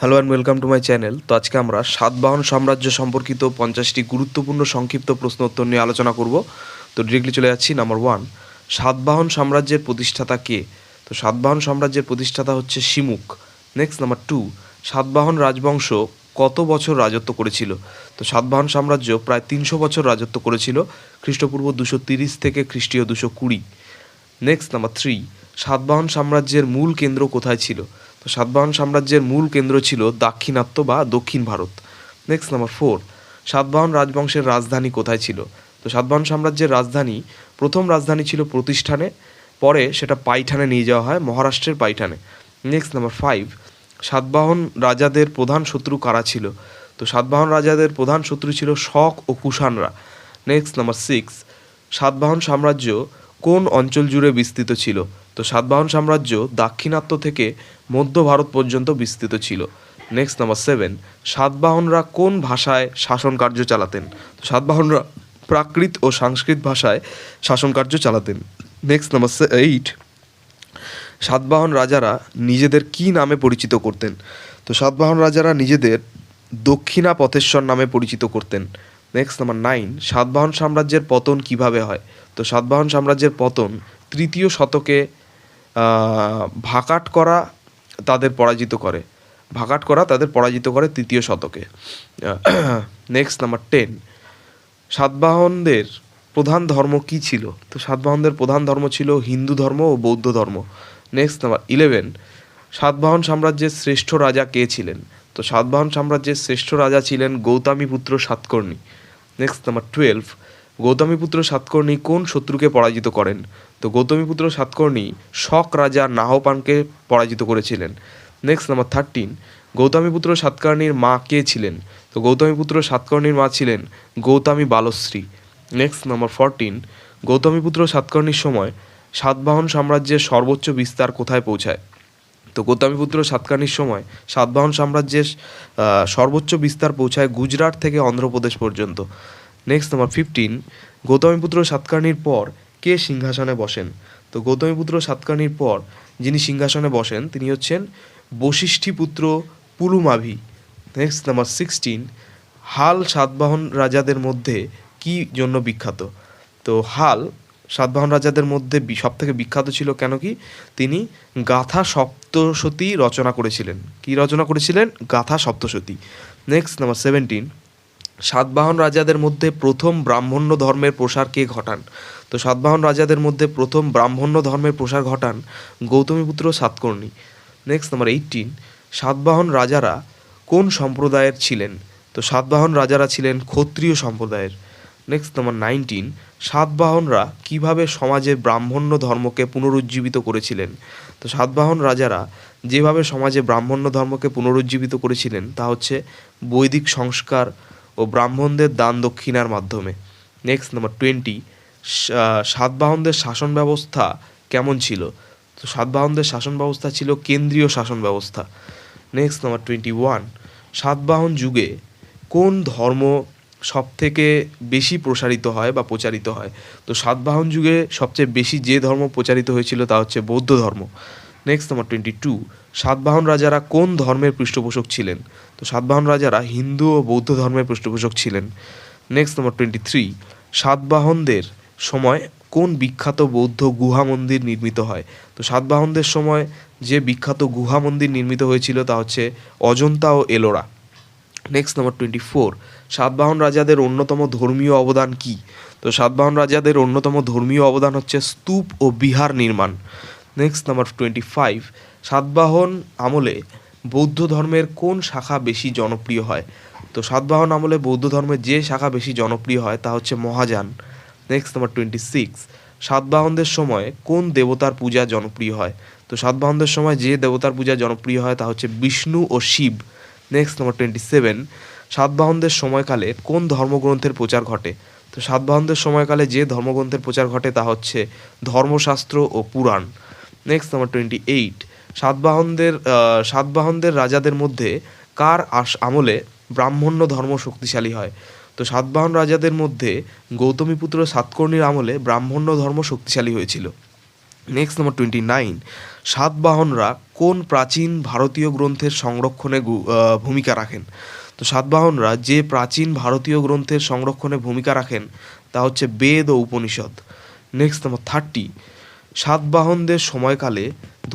Hello and welcome to my channel তো আজকে আমরা সাতবাহন সাম্রাজ্য সম্পর্কিত পঞ্চাশটি গুরুত্বপূর্ণ সংক্ষিপ্ত প্রশ্ন উত্তর নিয়ে আলোচনা করব। তো ডিরেক্টলি চলে যাচ্ছি নাম্বার ওয়ান সাতবাহন সাম্রাজ্যের প্রতিষ্ঠাতা কে? তো সাতবাহন সাম্রাজ্যের প্রতিষ্ঠাতা হচ্ছে Simuka. Next number two Satavahana রাজবংশ কত বছর রাজত্ব করেছিল? তো সাতবাহন সাম্রাজ্য প্রায় তিনশো বছর রাজত্ব করেছিল, খ্রিস্টপূর্ব দুশো তিরিশ থেকে খ্রিস্টীয় দুশো কুড়ি। নেক্সট নাম্বার থ্রি সাতবাহন সাম্রাজ্যের মূল কেন্দ্র কোথায় ছিল? তো সাতবাহন সাম্রাজ্যের মূল কেন্দ্র ছিল দাক্ষিণাত্য বা দক্ষিণ Bharat. Next number four Satavahana রাজবংশের রাজধানী কোথায় ছিল? তো সাতবাহন সাম্রাজ্যের রাজধানী, প্রথম রাজধানী ছিল প্রতিষ্ঠানে, পরে সেটা পাইঠানে নিয়ে যাওয়া হয়, মহারাষ্ট্রের পাইঠানে। নেক্সট নাম্বার ফাইভ সাতবাহন রাজাদের প্রধান শত্রু কারা ছিল? তো সাতবাহন রাজাদের প্রধান শত্রু ছিল শক ও কুষাণরা। নেক্সট নাম্বার সিক্স সাতবাহন সাম্রাজ্য কোন অঞ্চল জুড়ে বিস্তৃত ছিল? তো সাতবাহন সাম্রাজ্য দাক্ষিণাত্য থেকে মধ্য ভারত পর্যন্ত বিস্তৃত ছিল। নেক্সট নাম্বার সেভেন সাতবাহনরা কোন ভাষায় শাসন কার্য চালাতেন? তো সাতবাহনরা প্রাকৃত ও সংস্কৃত ভাষায় শাসন কার্য চালাতেন। নেক্সট নাম্বার এইট সাতবাহন রাজারা নিজেদের কি নামে পরিচিত করতেন? তো সাতবাহন রাজারা নিজেদের দক্ষিণা পথেশ্বর নামে পরিচিত করতেন। নেক্সট নাম্বার নাইন সাতবাহন সাম্রাজ্যের পতন কীভাবে হয়? তো সাতবাহন সাম্রাজ্যের পতন তৃতীয় শতকে ভাকাট করা তাদের পরাজিত করে। ভাকাট করা তাদের পরাজিত করে তৃতীয় শতকে। নেক্সট নাম্বার টেন সাতবাহনদের প্রধান ধর্ম কি ছিল? তো সাতবাহনদের প্রধান ধর্ম ছিল হিন্দু ধর্ম ও বৌদ্ধ ধর্ম। নেক্সট নাম্বার ইলেভেন সাতবাহন সাম্রাজ্যের শ্রেষ্ঠ রাজা কে ছিলেন? তো সাতবাহন সাম্রাজ্যের শ্রেষ্ঠ রাজা ছিলেন Gautamiputra Satakarni. Next number twelve Gautamiputra Satakarni কোন শত্রুকে পরাজিত করেন? তো গৌতমীপুত্র সাতকর্ণী শক রাজা নাহপানকে পরাজিত করেছিলেন। নেক্সট নাম্বার থার্টিন গৌতমীপুত্র সাতকর্ণীর মা কে ছিলেন? তো গৌতমীপুত্র সাতকর্ণীর মা ছিলেন Gautami Balashri. Next number fourteen Gautamiputra সাতকর্ণীর সময় সাতবাহন সাম্রাজ্যের সর্বোচ্চ বিস্তার কোথায় পৌঁছায়? তো গৌতমীপুত্র সাতকার্ণীর সময় সাতবাহন সাম্রাজ্যের সর্বোচ্চ বিস্তার পৌঁছায় গুজরাট থেকে অন্ধ্রপ্রদেশ পর্যন্ত। নেক্সট নাম্বার ফিফটিন গৌতমীপুত্র সাতকার্ণীর পর কে সিংহাসনে বসেন? তো গৌতমীপুত্র সাতকার্ণীর পর যিনি সিংহাসনে বসেন, তিনি হচ্ছেন Vasishthiputra Pulumavi. Next number sixteen Hala Satavahana রাজাদের মধ্যে কি জন্য বিখ্যাত? তো হাল সাতবাহন রাজাদের মধ্যে সব থেকে বিখ্যাত ছিল কেন কি? তিনি গাথা সপ্তশতী রচনা করেছিলেন। কি রচনা করেছিলেন? Gatha Saptashati next number seventeen Satavahana রাজাদের মধ্যে প্রথম ব্রাহ্মণ্য ধর্মের প্রসার কে ঘটান? তো সাতবাহন রাজাদের মধ্যে প্রথম ব্রাহ্মণ্য ধর্মের প্রসার ঘটান Gautamiputra Satakarni. Next number eighteen Satavahana রাজারা কোন সম্প্রদায়ের ছিলেন? তো সাতবাহন রাজারা ছিলেন ক্ষত্রিয় সম্প্রদায়ের। নেক্সট নাম্বার নাইনটিন সাতবাহনরা কীভাবে সমাজে ব্রাহ্মণ্য ধর্মকে পুনরুজ্জীবিত করেছিলেন? তো সাতবাহন রাজারা যেভাবে সমাজে ব্রাহ্মণ্য ধর্মকে পুনরুজ্জীবিত করেছিলেন, তা হচ্ছে বৈদিক সংস্কার ও ব্রাহ্মণদের দান দক্ষিণার মাধ্যমে। নেক্সট নাম্বার টোয়েন্টি সাতবাহনদের শাসন ব্যবস্থা কেমন ছিল? তো সাতবাহনদের শাসন ব্যবস্থা ছিল কেন্দ্রীয় শাসন ব্যবস্থা। Next number twenty one Satavahana যুগে কোন ধর্ম সব থেকে বেশি প্রসারিত হয় বা প্রচারিত হয়? তো সাতবাহন যুগে সবচেয়ে বেশি যে ধর্ম প্রচারিত হয়েছিল তা হচ্ছে বৌদ্ধ ধর্ম। Next number twenty two Satavahana রাজারা কোন ধর্মের পৃষ্ঠপোষক ছিলেন? তো সাতবাহন রাজারা হিন্দু ও বৌদ্ধ ধর্মের পৃষ্ঠপোষক ছিলেন। নেক্সট নাম্বার টোয়েন্টি থ্রি সাতবাহনদের সময় কোন বিখ্যাত বৌদ্ধ গুহা মন্দির নির্মিত হয়? তো সাতবাহনদের সময় যে বিখ্যাত গুহা মন্দির নির্মিত হয়েছিল তা হচ্ছে অজন্তা ও Ellora. Next number twenty four Satavahana রাজাদের অন্যতম ধর্মীয় অবদান কি? তো সাতবাহন রাজাদের অন্যতম ধর্মীয় অবদান হচ্ছে স্তূপ ও বিহার নির্মাণ। Next number twenty five Satavahana আমলে বৌদ্ধ ধর্মের কোন শাখা বেশি জনপ্রিয় হয়? তো সাতবাহন আমলে বৌদ্ধ ধর্মের যে শাখা বেশি জনপ্রিয় হয় তা হচ্ছে Mahayana. Next number twenty six সাতবাহনদের সময় কোন দেবতার পূজা জনপ্রিয় হয়? তো সাতবাহনদের সময় যে দেবতার পূজা জনপ্রিয় হয় তা হচ্ছে বিষ্ণু ও Shiva. Next number twenty seven সাতবাহনদের সময়কালে কোন ধর্মগ্রন্থের প্রচার ঘটে? তো সাতবাহনদের সময়কালে যে ধর্মগ্রন্থের প্রচার ঘটে তা হচ্ছে ধর্মশাস্ত্র ও Purana. Next number twenty eight সাতবাহনদের সাতবাহনদের রাজাদের মধ্যে কার আস, আমলে ব্রাহ্মণ্য ধর্ম শক্তিশালী হয়? তো সাতবাহন রাজাদের মধ্যে গৌতমীপুত্র সাতকর্ণীর আমলে ব্রাহ্মণ্য ধর্ম শক্তিশালী হয়েছিল। নেক্সট নাম্বার টোয়েন্টি নাইন সাতবাহনরা কোন প্রাচীন ভারতীয় গ্রন্থের সংরক্ষণে ভূমিকা রাখেন? তো সাতবাহনরা যে প্রাচীন ভারতীয় গ্রন্থের সংরক্ষণে ভূমিকা রাখেন তা হচ্ছে বেদ ও উপনিষদ। নেক্সট নম্বর থার্টি সাতবাহনদের সময়কালে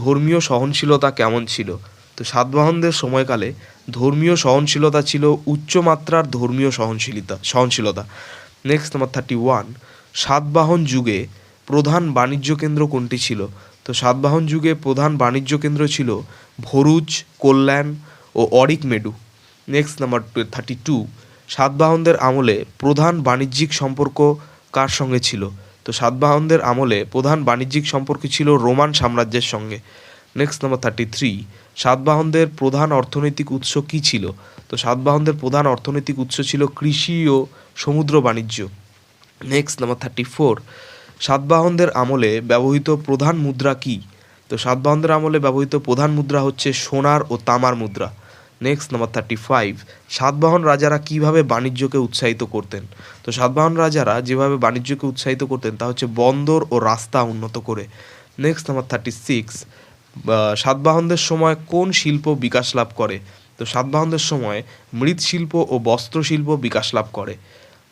ধর্মীয় সহনশীলতা কেমন ছিল? তো সাতবাহনদের সময়কালে ধর্মীয় সহনশীলতা ছিল উচ্চমাত্রার ধর্মীয় সহনশীলতা সহনশীলতা। Next number thirty one Satavahana যুগে প্রধান বাণিজ্য কেন্দ্র কোনটি ছিল? তো সাতবাহন যুগে প্রধান বাণিজ্য কেন্দ্র ছিল ভরুচ, কল্যাণ ও Arikamedu next number thirty two সাতবাহনদের আমলে প্রধান বাণিজ্যিক সম্পর্ক কার সঙ্গে ছিল? তো সাতবাহনদের আমলে প্রধান বাণিজ্যিক সম্পর্ক ছিল রোমান সাম্রাজ্যের সঙ্গে। নেক্সট নাম্বার থার্টি থ্রি সাতবাহনদের প্রধান অর্থনৈতিক উৎস কী ছিল? তো সাতবাহনদের প্রধান অর্থনৈতিক উৎস ছিল কৃষি ও সমুদ্র বাণিজ্য। নেক্সট নাম্বার থার্টি ফোর সাতবাহনদের আমলে ব্যবহৃত প্রধান মুদ্রা কী? তো সাতবাহনদের আমলে ব্যবহৃত প্রধান মুদ্রা হচ্ছে সোনার ও তামার মুদ্রা। Next number thirty five Satavahana রাজারা কীভাবে বাণিজ্যকে উৎসাহিত করতেন? তো সাতবাহন রাজারা যেভাবে বাণিজ্যকে উৎসাহিত করতেন, তা হচ্ছে বন্দর ও রাস্তা উন্নত করে। নেক্সট নাম্বার থার্টি সিক্স সাতবাহনদের সময় কোন শিল্প বিকাশ লাভ করে? তো সাতবাহনদের সময় মৃৎশিল্প ও বস্ত্রশিল্প বিকাশ লাভ করে।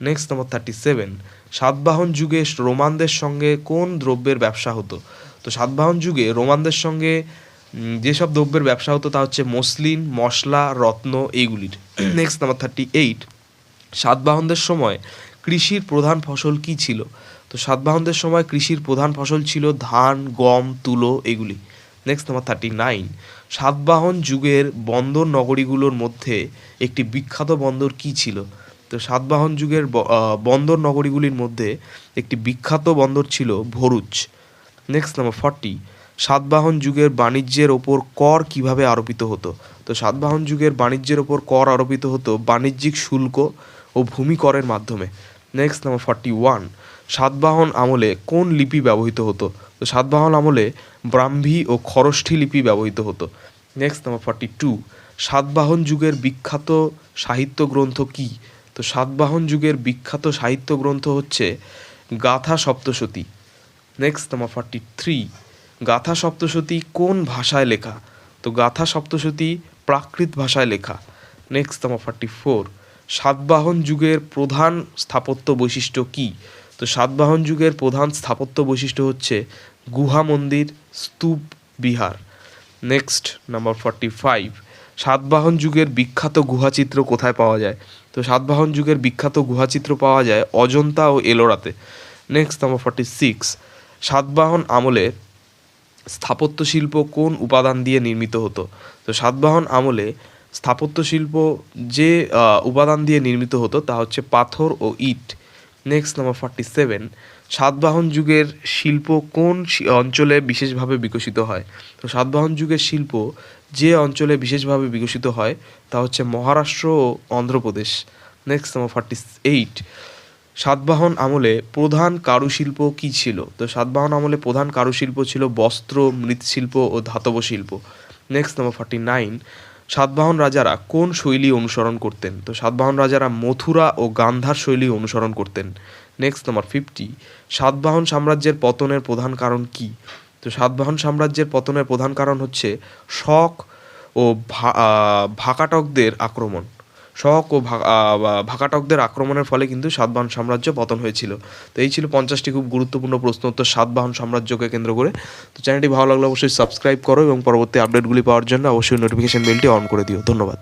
Next number thirty seven Satavahana যুগে রোমানদের সঙ্গে কোন দ্রব্যের ব্যবসা হতো? তো সাতবাহন যুগে রোমানদের সঙ্গে যেসব দ্রব্যের ব্যবসা হতো তা হচ্ছে মসলিন, মশলা, রত্ন এইগুলির। নেক্সট নাম্বার থার্টি এইট সাতবাহনদের সময় কৃষির প্রধান ফসল কি ছিল? তো সাতবাহনদের সময় কৃষির প্রধান ফসল ছিল ধান, গম, তুলো এগুলি। Next number thirty nine Satavahana যুগের বন্দর নগরীগুলোর মধ্যে একটি বিখ্যাত বন্দর কি ছিল? তো সাতবাহন যুগের বন্দর নগরীগুলির মধ্যে একটি বিখ্যাত বন্দর ছিল Bharuch. Next number forty Satavahana যুগের বাণিজ্যের ওপর কর কীভাবে আরোপিত হতো? তো সাতবাহন যুগের বাণিজ্যের ওপর কর আরোপিত হতো বাণিজ্যিক শুল্ক ও ভূমি করের মাধ্যমে। Next number forty one Satavahana আমলে কোন লিপি ব্যবহৃত হতো? তো সাতবাহন আমলে ব্রাহ্মী ও খরষ্ঠী লিপি ব্যবহৃত হতো। Next number forty two Satavahana যুগের বিখ্যাত সাহিত্য গ্রন্থ কী? তো সাতবাহন যুগের বিখ্যাত সাহিত্য গ্রন্থ হচ্ছে Gatha Saptashati. Next number forty three Gatha Saptashati কোন ভাষায় লেখা? তো গাথা সপ্তশতী প্রাকৃত ভাষায় লেখা। Next number forty four Satavahana যুগের প্রধান স্থাপত্য বৈশিষ্ট্য কী? তো সাতবাহন যুগের প্রধান স্থাপত্য বৈশিষ্ট্য হচ্ছে গুহা মন্দির, স্তূপ, Bihar. Next number forty five Satavahana যুগের বিখ্যাত গুহাচিত্র কোথায় পাওয়া যায়? তো সাতবাহন যুগের বিখ্যাত গুহাচিত্র পাওয়া যায় অজন্তা ও এলোরাতে। Next number forty six Satavahana আমলে স্থাপত্য শিল্প কোন উপাদান দিয়ে নির্মিত হতো? তো সাতবাহন আমলে স্থাপত্য শিল্প যে উপাদান দিয়ে নির্মিত হতো তা হচ্ছে পাথর ও ইট। Next number forty seven Satavahana যুগের শিল্প কোন অঞ্চলে বিশেষভাবে বিকশিত হয়? তো সাতবাহন যুগের শিল্প যে অঞ্চলে বিশেষভাবে বিকশিত হয় তা হচ্ছে মহারাষ্ট্র ও Andhra Pradesh. Next number forty eight Satavahana আমলে প্রধান কারুশিল্প কী ছিল? তো সাতবাহন আমলে প্রধান কারুশিল্প ছিল বস্ত্র, মৃৎশিল্প ও ধাতব শিল্প। Next number forty nine Satavahana রাজারা কোন শৈলী অনুসরণ করতেন? তো সাতবাহন রাজারা মথুরা ও গান্ধার শৈলী অনুসরণ করতেন। নেক্সট নম্বর ফিফটি সাতবাহন সাম্রাজ্যের পতনের প্রধান কারণ কি? তো সাতবাহন সাম্রাজ্যের পতনের প্রধান কারণ হচ্ছে শক ও ভাকাটকদের আক্রমণ। শক ও ভাকাটকদের আক্রমণের ফলে কিন্তু সাতবাহন সাম্রাজ্য পতন হয়েছিল। তো এই ছিল পঞ্চাশটি খুব গুরুত্বপূর্ণ প্রশ্ন উত্তর সাতবাহন সাম্রাজ্যকে কেন্দ্র করে। তো চ্যানেলটি ভালো লাগলে অবশ্যই সাবস্ক্রাইব করো এবং পরবর্তী আপডেটগুলি পাওয়ার জন্য অবশ্যই নোটিফিকেশন বেলটি অন করে দিও। ধন্যবাদ।